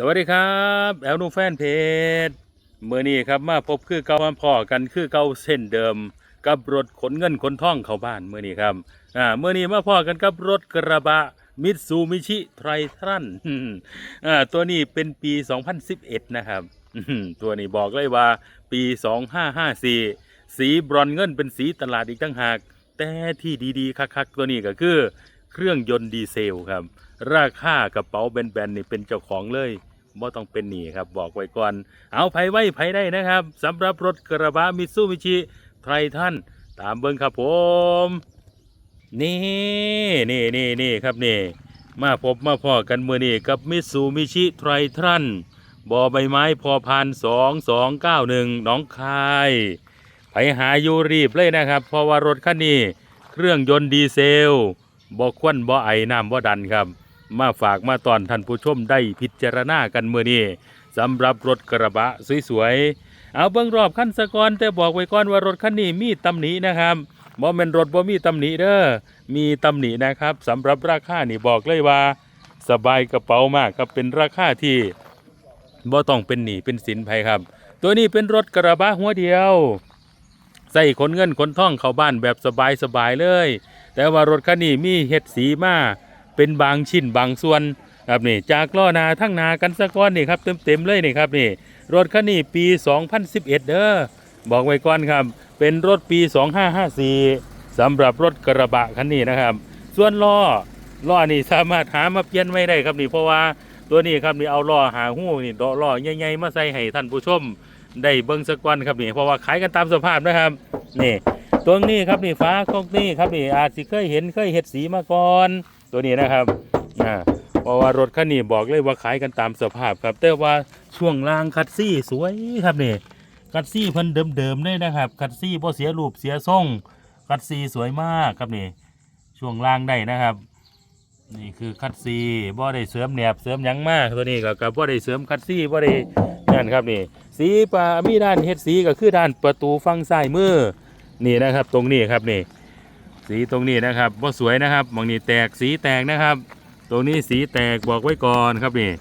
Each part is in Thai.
สวัสดีครับแอลนูแฟนเพจเมื่อนี้ครับมาพบคือเก่ามาพ่อกันคือเก่าเส้นเดิม กับรถขนเงินขนท่องเข้าบ้านเมื่อนี้ครับอ่าเมื่อนี้มาพ่อกันกับรถกระบะมิตซูมิชิไทรทันอ่าตัวนี้เป็นปี 2011 นะครับตัวนี้บอกเลยว่าปี 2554 สีบรอนเงินเป็นสีตลาดอีกตั้งหาก แต่ที่ดีๆคักๆตัวนี้ก็คือ เครื่องยนต์ดีเซลครับ ราคากระเป๋าแบนๆนี่เป็นเจ้าของเลย บ่ต้องเป็นหนี้ครับบอกไว้ก่อน เอาไผไว้ไผได้นะครับสำหรับรถกระบะมิตซูบิชิไทรทันตามเบิ้งครับผม นี่นี่นี่นี่ครับนี่มาพบมาพอกันมือนี่กับมิซูมิชิไทรทันบอใบไม้พอพันสองสองเก้าหนึ่งน้องคายไปหาอยู่รีบเลยนะครับ เพราะว่ารถคันนี้ เครื่องยนต์ดีเซลบ่ควันบ่ไอน้ำบ่ดันครับ มาฝากมาตอนท่านผู้ชมได้พิจารณากันเมื่อนี้สำหรับรถกระบะสวยๆ เอาเบิ่งรอบคันสะกอนแต่บอกไว้ก่อนว่ารถคันนี้มีตำหนินะครับบ่แม่นรถบ่มีตำหนิเด้อ มีตำหนินะครับสำหรับราคานี่บอกเลยว่า สบายกระเป๋ามากครับเป็นราคาที่บ่ต้องเป็นหนี้เป็นสินไผครับ ตัวนี้เป็นรถกระบะหัวเดียว ใส่ขนเงินขนท่องเข้าบ้านแบบสบายๆเลย แต่ว่ารถคันนี้มีเฮ็ดสีมา เป็นบางชิ้นบางส่วนครับนี่จากล้อนาทั้งนากันสะก้อนนี่ครับเต็มๆเลยนี่ครับนี่รถคันนี้ปี 2011 เด้อบอกไว้ก่อนครับ เป็นรถปี 2554สำหรับรถกระบะคันนี้นะครับ ส่วนล้อล้อนี่สามารถหามาเปลี่ยนไม่ได้ครับนี่เพราะว่าตัวนี้ครับนี่เอาล้อหาหู้นี่ล้อใหญ่ๆมาใส่ให้ท่านผู้ชมได้เบิ้งสักวันครับนี่เพราะว่าขายกันตามสภาพนะครับนี่ตัวนี้ครับนี่ฟ้าของนี่ครับนี่อาจสิเคยเห็นเคยเห็ดสีมาก่อน ตัวนี้นะครับอ่าเพราะว่ารถคันนี้บอกเลยว่าขายกันตามสภาพครับ แต่ว่าช่วงล่างคัดซี่สวยครับนี่คัดซี่เพิ่นเดิมๆเลยนะครับคัดซี่บ่เสียรูปเสียทรงคัดซี่สวยมากครับนี่ช่วงล่างได้นะครับ นี่คือคัดซี่บ่ได้เสริมแหนบเสริมยังมากตัวนี้ก็กับบ่ได้เสริมคัดซี่บ่ได้นั่นครับนี่ สีปลามีด้านเฮ็ดสีก็คือด้านประตูฝั่งซ้ายมือนี่นะครับ ตรงนี้ครับนี่ สีตรงนี้นะครับบ่าสวยนะครับบางนี้แตกสีแตกนะครับ ตรงนี้สีแตกบอกไว้ก่อนครับนี่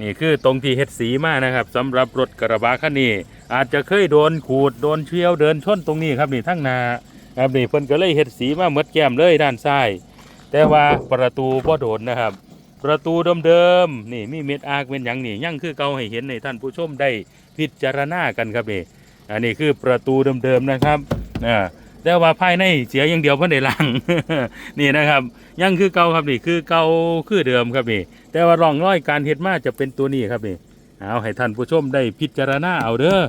นี่คือตรงที่เฮ็ดสีมากนะครับสำหรับรถกระบะคันนี้อาจจะเคยโดนขูดโดนเฉียวเดินชนตรงนี้ครับนี่ทั้งนาครับนี่เพิ่นก็เลยเฮ็ดสีมาหมดแก้มเลยด้านซ้ายแต่ว่าประตูบ่โดนนะครับ ประตูเดิมๆนี่มีเม็ดอากเป็นอย่างนี่ยังคือเก่าให้เห็นในท่านผู้ชมได้พิจารณากันครับนี่อันนี้คือประตูเดิมๆนะครับอ่า แต่ว่าภายในเสียอย่างเดียวเพิ่นได้ล้าง นี่นะครับ ยังคือเก่าครับนี่คือเก่าคือเดิมครับนี่ แต่ว่าร่องรอยการเฮ็ดมาจะเป็นตัวนี้ครับนี่เอาให้ท่านผู้ชมได้พิจารณาเอาเด้อ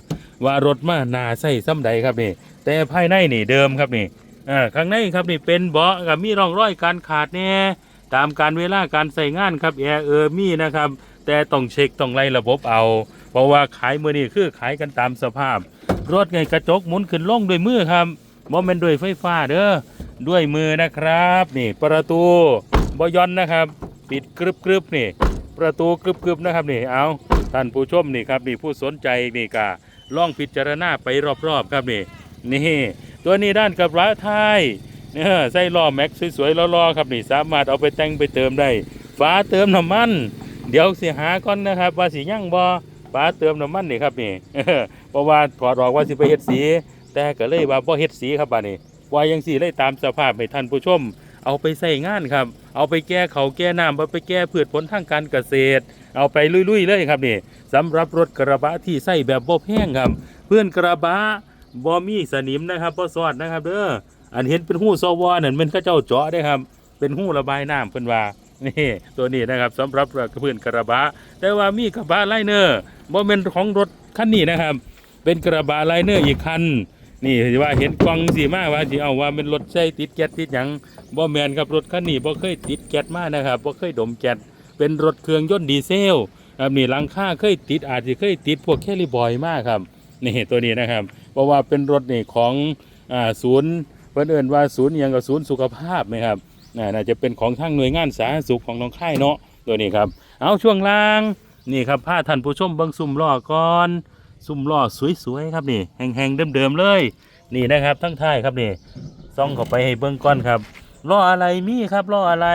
ว่ารถมาหนาใส่ซ้ำใดครับนี่ แต่ภายในนี่เดิมครับนี่อ่าข้างในครับนี่เป็นเบาะกับมีร่องรอยการขาดเนี่ยตามการเวลาการใส่งานครับแอร์เออร์มีนะครับ แต่ต้องเช็คต้องไล่ระบบเอา เพราะว่าขายมือนี่คือขายกันตามสภาพ รถไงกระจกหมุนขึ้นล่องด้วยมือครับ บ่แม่นด้วยไฟฟ้าเด้อด้วยมือนะครับ นี่ประตูบอยอนนะครับ ปิดกรึบกรึบๆนี่ ประตูกรึบกรึบๆนะครับนี่เอาท่านผู้ชมนี่ครับนี่ผู้สนใจนี่ก็ลองพิจารณาไปรอบๆครับนี่นี่ตัวนี้ด้านกับร้าท้ายเนี่ยใส่ล้อแม็กสวยๆล้อๆครับนี่สามารถเอาไปแต่งไปเติมได้ฝาเติมน้ำมันเดี๋ยวสิหาก่อนนะครับ ว่าสิยั่งบ่ฝาเติมน้ำมันนี่ครับนี่เพราะว่าถอดออกว่าสิไปเฮ็ดสี แต่ก็เลยว่าบ่เฮ็ดสีครับบัดนี้ว่ายังสิเลยตามสภาพให้ท่านผู้ชม เอาไปใส่งานครับ เอาไปแก้เขาแก้น้ำเอาไปแก้พืชผลทางการเกษตร เอาไปลุยๆเลยครับนี่สำหรับรถกระบะที่ใส่แบบบ่แพงครับ เพื่อนกระบะบ่มีสนิมนะครับบ่ซอดนะครับเด้ออันเห็นเป็นหู้ซอวอนั่นมันเขาเจ้าเจาะได้ครับ เป็นหู้ระบายน้ำเพิ่นว่านี่ตัวนี้นะครับสำหรับเพื่อนกระบะแต่ว่ามีกระบะไลเนอร์บ่แม่นของรถคันนี้นะครับ เป็นกระบะไลเนอร์อีกคัน นี่ที่ว่าเห็นกล้องสีมากว่าสิเอาว่าเป็นรถใช้ติดแก๊สติดหยังบ่แมนครับรถคันนี้บ่เคยติดแก๊สมานะครับบ่เคยดมแก๊สเป็นรถเครื่องยนต์ดีเซลครับนี่หลังคาเคยติดอาจจะเคยติดพวกแคลิบอยมากครับนี่ตัวนี้นะครับ เพราะว่าเป็นรถนี่ของอ่าศูนย์เพิ่นเอินว่าศูนย์ยังกับศูนย์สุขภาพนะครับน่าจะเป็นของทางหน่วยงานสาธารณสุขของน้องค่ายเนาะตัวนี้ครับ เอาช่วงล่างนี่ครับพาท่านผู้ชมเบิ่งซุ่มล้อก่อน ซุ่มล้อสวยๆครับนี่แห้งๆเดิมๆเลย นี่นะครับทั้งท้ายครับนี่ซ่องเข้าไปให้เบิ่งก่อนครับล้ออะไรมีครับล้ออะไร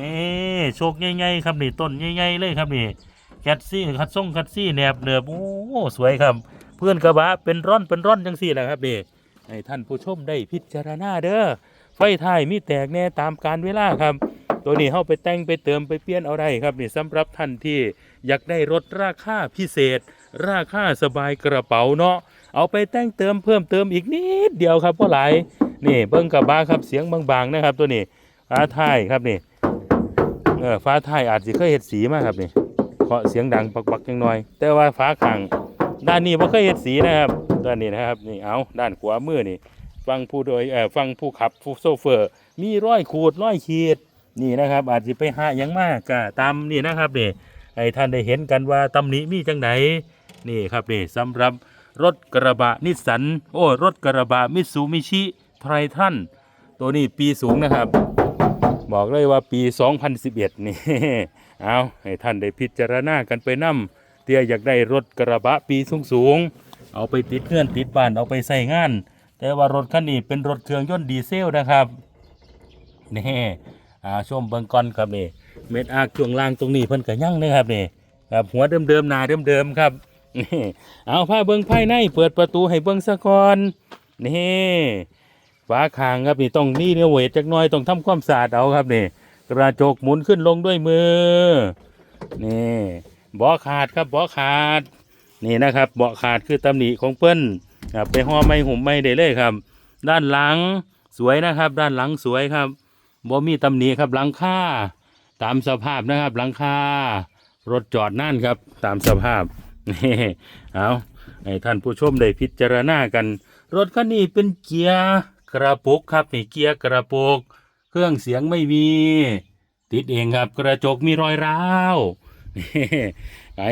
นี่โชคใหญ่ๆครับนี่ต้นใหญ่ๆเลยครับนี่แคทซี่คัดส่งคัดซี่แนบเนือบโอ้สวยครับ เพื่อนกระบะเป็นร่อนเป็นร่อนจังสี่แหละครับนี่ให้ท่านผู้ชมได้พิจารณาเด้อไฟท้ายมีแตกแน่ตามการเวลาครับ ตัวนี้เข้าไปแต่งไปเติมไปเปลี่ยนเอาได้ครับนี่สำหรับท่านที่อยากได้รถราคาพิเศษ ราคาสบายกระเป๋าเนาะเอาไปแต่งเติมเพิ่มเติมอีกนิดเดียวครับพ่อหลายนี่เบิ้งกระบะครับเสียงบางๆนะครับ ตัวนี้ฟ้าท้ายครับนี่เออฟ้าท้ายอาจจะเคยเห็ดสีมากครับนี่เคาะเสียงดังปักๆจังหน่อย แต่ว่าฟ้าขังด้านนี้บ่เคยเห็ดสีนะครับด้านนี้นะครับนี่เอาด้านขวามือนี่ฟังผู้โดยเออฟังผู้ขับผู้โซเฟอร์ มีร้อยขูดร้อยขีดนี่นะครับ อาจจะไปหาหยังมากก็ตามนี่นะครับนี่ให้ท่านได้เห็นกันว่าตำหนิมีจังไหน นี่ครับนี่สำหรับรถกระบะนิสสันโอ้รถกระบะมิตซูมิชิไททันตัวนี้ปีสูงนะครับ บอกเลยว่าปี 2011 นี่เอาให้ท่านได้พิจารณากันไปนํเตี้ยอยากได้รถกระบะปีสูงสูงๆเอาไปติดเงื่อนติดบ้านเอาไปใส่งาน แต่ว่ารถคันนี้เป็นรถเครื่องยนต์ดีเซลนะครับนี่อ่าชมเบิงก่อนครับนี่เม็ดอากช่วงล่างตรงนี้เพิ่นก็ยั่งนะครับนี่ครับหัวเดิมๆหน้าเดิมๆครับ นี่เอาผ้าเบิ่งภายในเปิดประตูให้เบิ่งซะก่อนนี่ฝาคางครับนี่ต้องนี่เนี่ยเวทจักน่อยต้องทำความสะอาดเอาครับนี่กระจกหมุนขึ้นลงด้วยมือนี่เบาขาดครับเบาขาด นี่นะครับเบาะขาดคือตำหนิของเปิ้นครับไปห่อไม่หุ่มไม่ได้เลยครับ ด้านหลังสวยนะครับ ด้านหลังสวยครับบ่มีตำหนิครับหลังคาตามสภาพนะครับหลังคารถจอดนั่นครับ ตามสภาพ นี่เอาให้ท่านผู้ชมได้พิจารณากัน รถคันนี้เป็นเกียร์กระปุกครับนี่เกียร์กระปุกเครื่องเสียงไม่มี ติดเองครับกระจกมีรอยร้าวนี่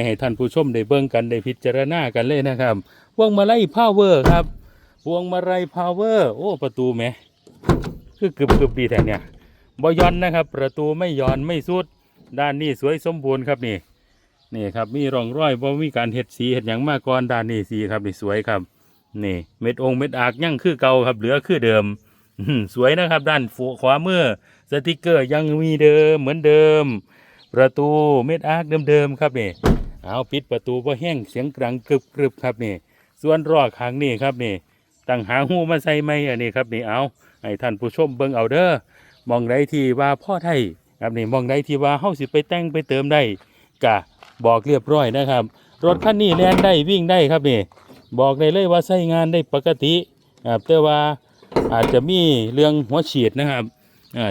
ให้ท่านผู้ชมได้เบิ่งกันได้พิจารณากันเลยนะครับพวงมาลัยพาวเวอร์ครับพวงมาลัยพาวเวอร์โอ้ประตูแหมคือกึบกึบดีแต่เนี่ยบอย้อนนะครับ ประตูไม่ย้อนไม่สุด ด้านนี้สวยสมบูรณ์ครับนี่ นี่ครับมีร่องรอยบ่มีการเห็ดสีเห็ดหยังมาก่อนด้านนี้สีครับนี่สวยครับ นี่ เม็ดองค์เม็ดอากยังคือเก่าครับ เหลือคือเดิมสวยนะครับ ด้านขวามือสติกเกอร์ยังมีเดิมเหมือนเดิม ประตูเม็ดอาร์คเดิมๆครับนี่เอาปิดประตูเพอแห้งเสียงกรังกรึบกรึบครับนี่ ส่วนรอข้างนี่ครับนี่ตั้งหาหูมาใส่ไหมอันนี้ครับนี่เอาให้ท่านผู้ชมเบิ่งเอาเด้อมองใดที่ว่าพ่อไทยครับนี่มองใดที่ว่าเฮาสิไปแต่งไปเติมได้กะ บอกเรียบร้อยนะครับ รถคันนี้แล่นได้วิ่งได้ครับนี่บอกได้เลยว่าใช้งานได้ปกติครับแต่ว่าอาจจะมีเรื่องหัวฉีดนะครับ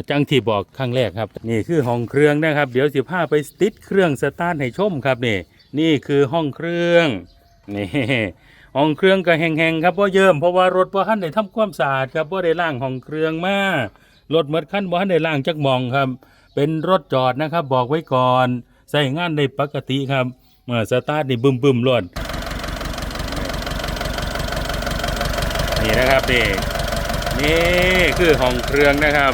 จังที่บอกครั้งแรกครับ นี่คือห้องเครื่องนะครับ เดี๋ยวสิพาไปติดเครื่องสตาร์ทให้ชมครับนี่นี่คือห้องเครื่องนี่ห้องเครื่องก็แห้งๆครับเพราะเยิ่มเพราะว่ารถบ่ทันได้ทำความสะอาดครับบ่ได้ล้างห้องเครื่องมารถหมดคันบ่ทันได้ล้างจักมองครับ เป็นรถจอดนะครับ บอกไว้ก่อน ใช้งานได้ปกติครับเมื่อสตาร์ทนี่บึมๆรวดนี่นะครับนี่นี่คือห้องเครื่องนะครับ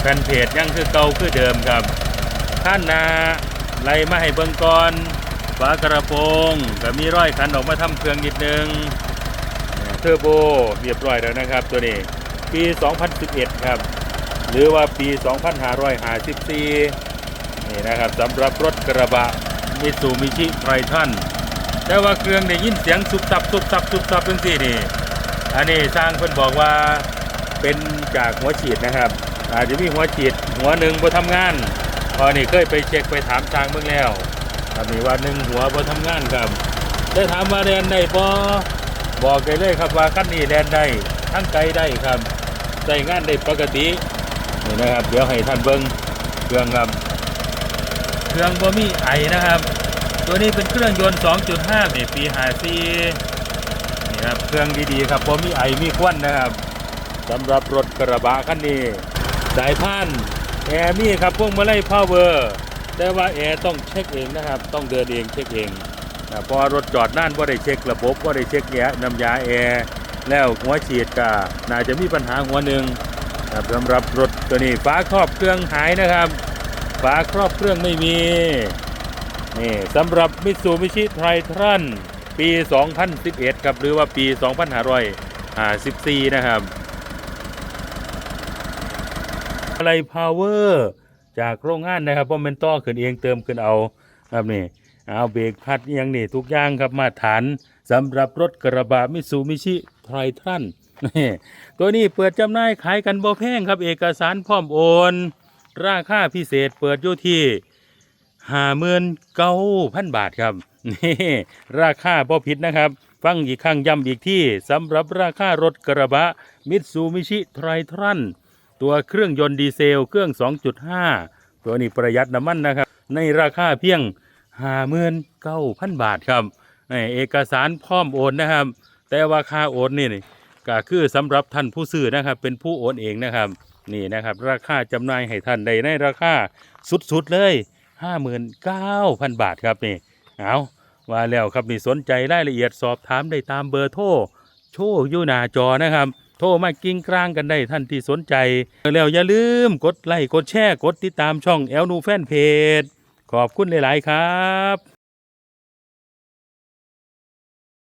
แฟนเพจยังคือเก่าคือเดิมครับท่านนาไล่มาให้เบิ่งก่อนฝากระโปรงก็มีร้อยคันออกมาทำเครื่องนิดนึงเทอร์โบเรียบร้อยแล้วนะครับ ตัวนี้ปี 2011 ครับ หรือว่าปี 2554 นี่นะครับสำหรับรถกระบะมิสูมิชิไทรทันแต่ว่าเครื่องได้ยินเสียงสุบตับสุบตับสุบตับจังซี่นี่ อันนี้สร้างเพิ่นบอกว่าเป็นจากหัวฉีดนะครับ อาจจะมีหัวฉีดหัวหนึ่งบ่ทำงานพอนี่เคยไปเช็คไปถามทางเบิ่งแล้วครับนี่ว่าหนึ่งหัวพอทำงานครับได้ถามว่าแดนได้บ่บอกได้เลยครับว่าขั้นนี้แดนได้ทั้งไกลได้ครับใช้งานได้ปกติ นี่นะครับ เดี๋ยวให้ท่านเบิ้งเครื่องครับ เครื่องบ่มีไอนะครับ ตัวนี้เป็นเครื่องยนต์ 2.5นี่ปี54นี่ครับเครื่องดีๆครับบ่มีไอมีควันนะครับสำหรับรถกระบะคันนี้สายพานแอร์มีครับพวกมาไล่พาวเวอร์แต่ว่าแอร์ต้องเช็คเองนะครับ ต้องเดินเองเช็คเองนะเพอรถจอดนั่นว่าได้เช็คระบบว่าได้เช็คแยะน้ำยาแอร์แล้วหัวฉีดก็น่าจะมีปัญหาหัวหนึ่งนะ ครับสำหรับรถตัวนี้ฝาครอบเครื่องหายนะครับฝาครอบเครื่องไม่มีนี่สำหรับมิตซูมิชิไทรทันปี 2011 ครับ หรือว่าปี 2554นะครับอะไรพาวเวอร์จากโรงงานนะครับเพราะมันต่อขึ้นเองเติมขึ้นเอาครับนี่เอาเบรกพัดอิหยังนี่ทุกอย่างครับมาตรฐานสำหรับรถกระบะมิซูมิชิไทรทัน นี่ตัวนี้เปิดจำหน่ายขายกันบ่แพงครับเอกสารพร้อมโอน ราคาพิเศษเปิดอยู่ที่ห้าหมื่นเก้าพันบาทครับนี่ราคาบ่ผิดนะครับ ฟังอีกครั้งย้ำอีกที่สำหรับราคารถกระบะมิตซูมิชิไทรทันตัวเครื่องยนต์ดีเซลเครื่อง 2.5 ตัวนี้ประหยัดน้ำมันนะครับ ในราคาเพียง59,000บาทครับนี่เอกสารพร้อมโอนนะครับ แต่ว่าค่าโอนนี่ ก็คือสำหรับท่านผู้ซื้อนะครับ เป็นผู้โอนเองนะครับ นี่นะครับ ราคาจำหน่ายให้ท่านได้ในราคาสุดๆเลย 59,000 บาทครับนี่เอาว่าแล้วครับนี่สนใจรายละเอียดสอบถามได้ตามเบอร์โทรโชว์ยู่หน้าจอนะครับ โทรมากิ้งกลางกันได้ท่านที่สนใจ แล้วอย่าลืมกดไลค์กดแชร์กดติดตามช่องแอลนูแฟนเพจขอบคุณหลาย ๆ ครับ